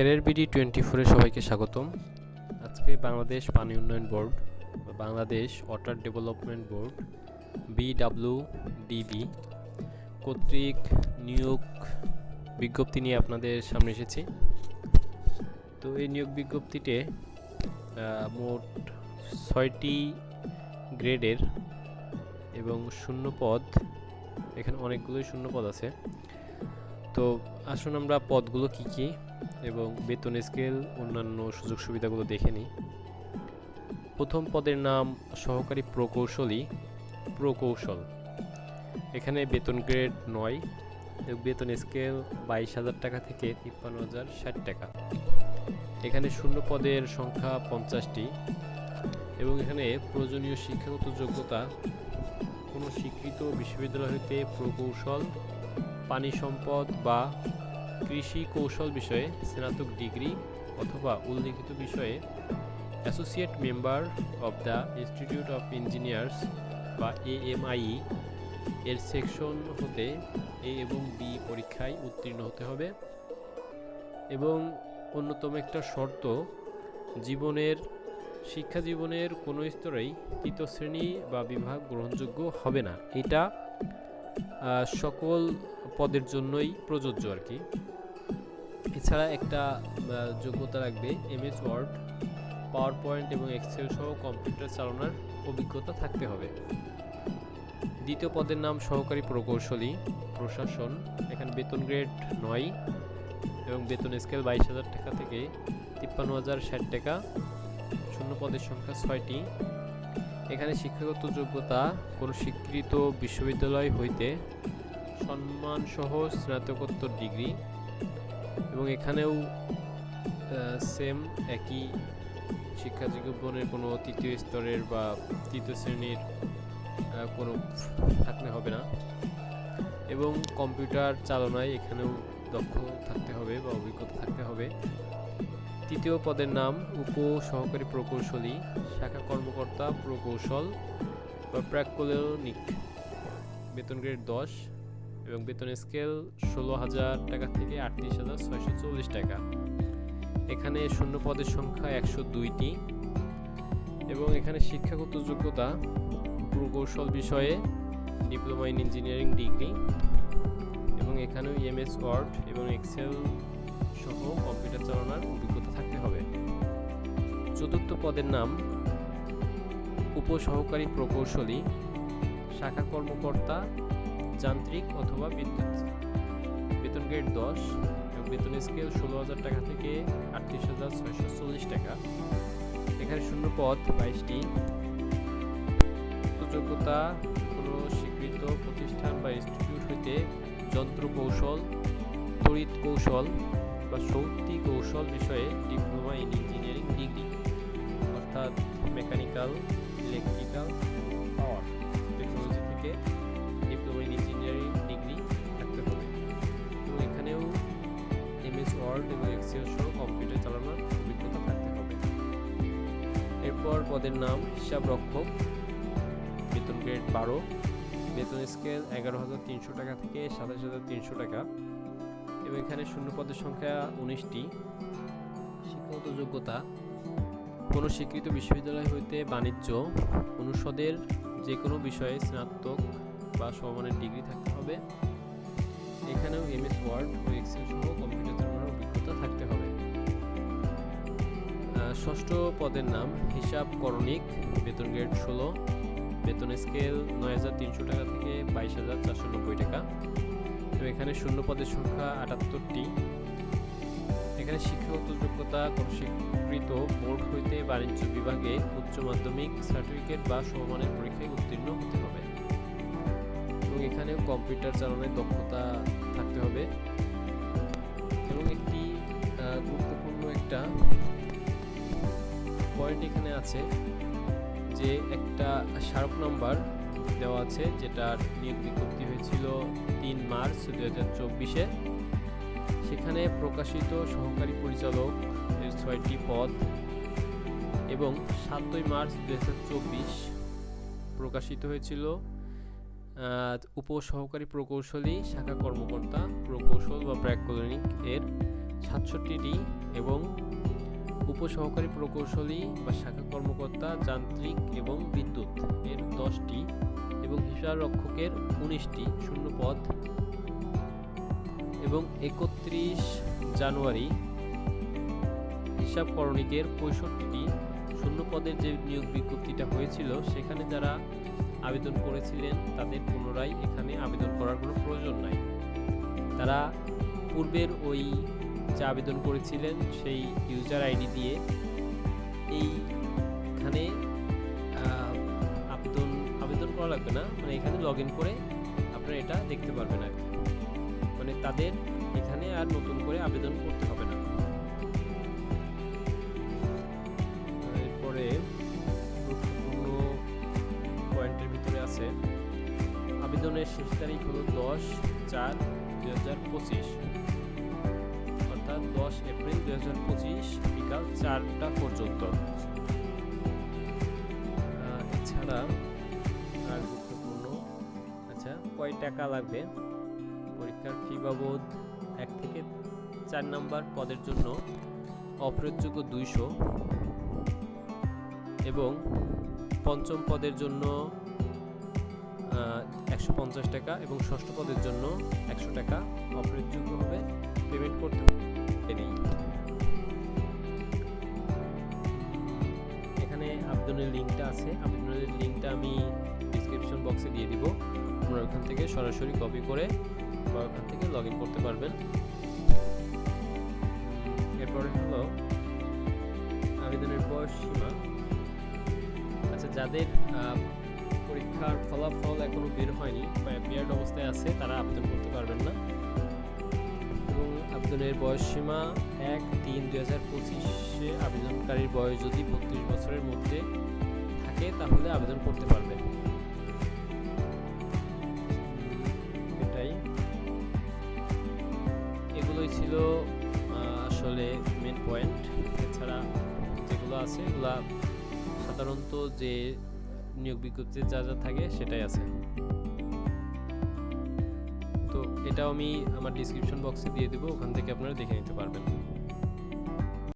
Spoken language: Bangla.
ক্যারিয়ার বিডি টোয়েন্টি ফোরে সবাইকে স্বাগতম। আজকে বাংলাদেশ পানি উন্নয়ন board Bangladesh water development board BW DB কর্তৃক নিয়োগ বিজ্ঞপ্তি নিয়ে আপনাদের সামনে এসেছি। তো এই নিয়োগ বিজ্ঞপ্তিতে মোট ছয়টি গ্রেডের এবং শূন্য পদ এখানে অনেকগুলোই শূন্য পদ আছে। তো আসুন আমরা পদগুলো কি কি এবং বেতন স্কেল অন্যান্য সুযোগ সুবিধাগুলো দেখে নিই। প্রথম পদের নাম সহকারী প্রকৌশলী, প্রকৌশল। এখানে বেতন গ্রেড নয়, এবং বেতন স্কেল বাইশ হাজার টাকা থেকে তিপ্পান্ন হাজার ষাট টাকা। এখানে শূন্য পদের সংখ্যা পঞ্চাশটি, এবং এখানে প্রয়োজনীয় শিক্ষাগত যোগ্যতা, কোনো স্বীকৃত বিশ্ববিদ্যালয় হইতে প্রকৌশল পানি সম্পদ বা কৃষি কৌশল বিষয়ে স্নাতক ডিগ্রি অথবা উল্লিখিত বিষয়ে associate member of the institute of engineers বা এএমআই এর সেকশন হতে এ এবং বি পরীক্ষায় উত্তীর্ণ হতে হবে এবং অন্যতম একটা শর্ত, জীবনের, শিক্ষা জীবনের কোনো স্তরেই তৃতীয় শ্রেণি বা বিভাগ গ্রহণযোগ্য হবে না। এটা সকল পদের জন্যই প্রযোজ্য আর কি। এছাড়া একটা যোগ্যতা লাগবে এমএস, ওয়ার্ড পাওয়ার পয়েন্ট এবং এক্সেল সহ কম্পিউটার চালানোর অভিজ্ঞতা থাকতে হবে। দ্বিতীয় পদের নাম সহকারী প্রকৌশলী, প্রশাসন, এখানে বেতন গ্রেড নয় এবং বেতন স্কেল বাইশ হাজার টাকা থেকে তিপ্পান্ন হাজার ষাট টাকা। শূন্য পদের সংখ্যা ছয়টি। এখানে শিক্ষাগত যোগ্যতা কোনো স্বীকৃত বিশ্ববিদ্যালয় হইতে সম্মানসহ স্নাতকোত্তর ডিগ্রি এবং এখানেও সেম একই শিক্ষা জীবনের কোনো তৃতীয় স্তরের বা তৃতীয় শ্রেণির কোনো থাকলে হবে না। এবং কম্পিউটার চালনায় এখানেও দক্ষ থাকতে হবে বা অভিজ্ঞতা থাকতে হবে। তৃতীয় পদের নাম উপ সহকারী প্রকৌশলী, শাখা কর্মকর্তা প্রকৌশল বা প্র্যাকোলনিক বেতন গ্রেড দশ এবং বেতন স্কেল ষোলো হাজার টাকা থেকে আটত্রিশ হাজার ছয়শো চল্লিশ টাকা। এখানে শূন্য পদের সংখ্যা একশো দুইটি এবং এখানে শিক্ষাগত যোগ্যতা প্রকৌশল বিষয়ে ডিপ্লোমা ইন ইঞ্জিনিয়ারিং ডিগ্রি এবং এখানেও এমএস ওয়ার্ড এবং এক্সেল সহ কম্পিউটার চালানোর অভিজ্ঞতা হবে। চতুর্থ পদের নাম উপসহকারী প্রকৌশলী, শাখা কর্মকর্তা, যান্ত্রিক অথবা বিদ্যুৎ। বেতন গ্রেড দশ এবং বেতন স্কেল ষোলো হাজার টাকা থেকে আটত্রিশ হাজার ছয়শো চল্লিশ টাকা। এখানে শূন্য পদ, বাইশটি। যোগ্যতা কোনো স্বীকৃত প্রতিষ্ঠান বা ইনস্টিটিউট হইতে যন্ত্র কৌশল তড়িৎ কৌশল বা শক্তি কৌশল বিষয়ে ডিপ্লোমা ইন ইঞ্জিনিয়ারিং ডিগ্রি, অর্থাৎ মেকানিক্যাল ইলেকট্রিক্যাল পাওয়ার টেকনোলজি থেকে ডিপ্লোমা ইন ইঞ্জিনিয়ারিং ডিগ্রি থাকতে হবে। এবং এখানেও এমএস ওয়ার্ড এবং এক্সেল সহ কম্পিউটার চালানোর অভিজ্ঞতা থাকতে হবে। এরপর পদের নাম হিসাব রক্ষক বেতন গ্রেড বারো, বেতন স্কেল এগারো হাজার তিনশো টাকা থেকে সাতাশ হাজার তিনশো টাকা। এবং এখানে শূন্য পদের সংখ্যা উনিশটি। শিক্ষাগত যোগ্যতা, কোনো স্বীকৃত বিশ্ববিদ্যালয় হইতে বাণিজ্য অনুষদের যে কোনো বিষয়ে স্নাতক বা সমমানের ডিগ্রি থাকতে হবে। এখানেও এম এস ওয়ার্ড ও এক্সেল সহ কম্পিউটার অভিজ্ঞতা থাকতে হবে। ষষ্ঠ পদের নাম হিসাব করণিক, বেতন গ্রেড ষোলো, বেতন স্কেল নয় হাজার তিনশো টাকা থেকে বাইশ হাজার চারশো নব্বই টাকা। তো এখানে শূন্য পদের সংখ্যা আটাত্তরটি। এখানে শিক্ষাগত যোগ্যতা স্বীকৃত বোর্ড হইতে বাণিজ্য বিভাগে উচ্চ মাধ্যমিক সার্টিফিকেট বা সমমানের পরীক্ষায় উত্তীর্ণ হতে হবে। এবং এখানেও কম্পিউটার চালানোর দক্ষতা থাকতে হবে। এবং একটি গুরুত্বপূর্ণ একটা পয়েন্ট এখানে আছে যে একটা স্মারক নাম্বার দেওয়া আছে যেটা নিয়োগ বিজ্ঞপ্তি হয়েছিল তিন মার্চ দু হাজার চব্বিশে। সেখানে প্রকাশিত সহকারী পরিচালক ছয়টি পদ এবং সাতই মার্চ দু হাজার চব্বিশ প্রকাশিত হয়েছিল। উপসহকারী প্রকৌশলী, শাখা কর্মকর্তা, প্রকৌশল বা প্র্যাকোলনিক এর সাতষট্টিটি এবং উপসহকারী প্রকৌশলী বা শাখা কর্মকর্তা, যান্ত্রিক এবং বিদ্যুৎ এর দশটি এবং হিসাব রক্ষকের উনিশটি শূন্য পদ এবং একত্রিশ জানুয়ারি হিসাব করণিকের পঁয়ষট্টিটি শূন্য পদের যে নিয়োগ বিজ্ঞপ্তিটা হয়েছিল, সেখানে যারা আবেদন করেছিলেন, তাদের পুনরায় এখানে আবেদন করার কোনো প্রয়োজন নাই। তারা পূর্বের ওই যে আবেদন করেছিলেন সেই ইউজার আইডি দিয়ে এইখানে আবেদন আবেদন করা লাগবে না। মানে এখানে লগ ইন করে আপনারা এটা দেখতে পারবেন আর। মানে তাদের এখানে আর নতুন করে আবেদন করতে হবে না। এরপরে পয়েন্টের ভিতরে আছে, আবেদনের শেষ তারিখ হলো দশ চার দু হাজার পঁচিশ। দশ এপ্রিল দুই হাজার পঁচিশ, বিকাল চারটা পর্যন্ত। এছাড়া আর গুরুত্বপূর্ণ আচ্ছা কয় টাকা লাগবে? পরীক্ষার ফি বাবদ এক থেকে চার নাম্বার পদের জন্য অপ্রয়োগযোগ্য দুইশো এবং পঞ্চম পদের জন্য একশো পঞ্চাশ টাকা এবং ষষ্ঠ পদের জন্য একশো টাকা অপ্রয়োগযোগ্যভাবে পেমেন্ট করতে হবে। এই। এখানে আবেদনের লিঙ্কটা আছে। আবেদনের লিঙ্কটা আমি ডিসক্রিপশন বক্সে দিয়ে দিব। আপনারা ওখান থেকে সরাসরি কপি করে বা ওখান থেকে লগ করতে পারবেন। এরপরে হলো আবেদনের বয়স সীমা। আচ্ছা যাদের পরীক্ষার ফলাফল এখনও বের হয়নি বা অ্যাপিয়ার্ড অবস্থায় আছে, তারা আবেদন করতে পারবেন না। আবেদনের বয়স সীমা এক তিন দুই হাজার পঁচিশে। আবেদনকারীর বয়স যদি বত্রিশ বছরের মধ্যে থাকে, তাহলে আবেদন করতে পারবে। এটাই। এগুলোই ছিল আসলে মেন পয়েন্ট এছাড়া যেগুলো আছে, এগুলা সাধারণত যে নিয়োগ বিজ্ঞপ্তিতে যা যা থাকে, সেটাই আছে। তো এটাও আমি আমার ডিসক্রিপশন বক্সে দিয়ে দেবো ওখান থেকে আপনারা দেখে নিতে পারবেন।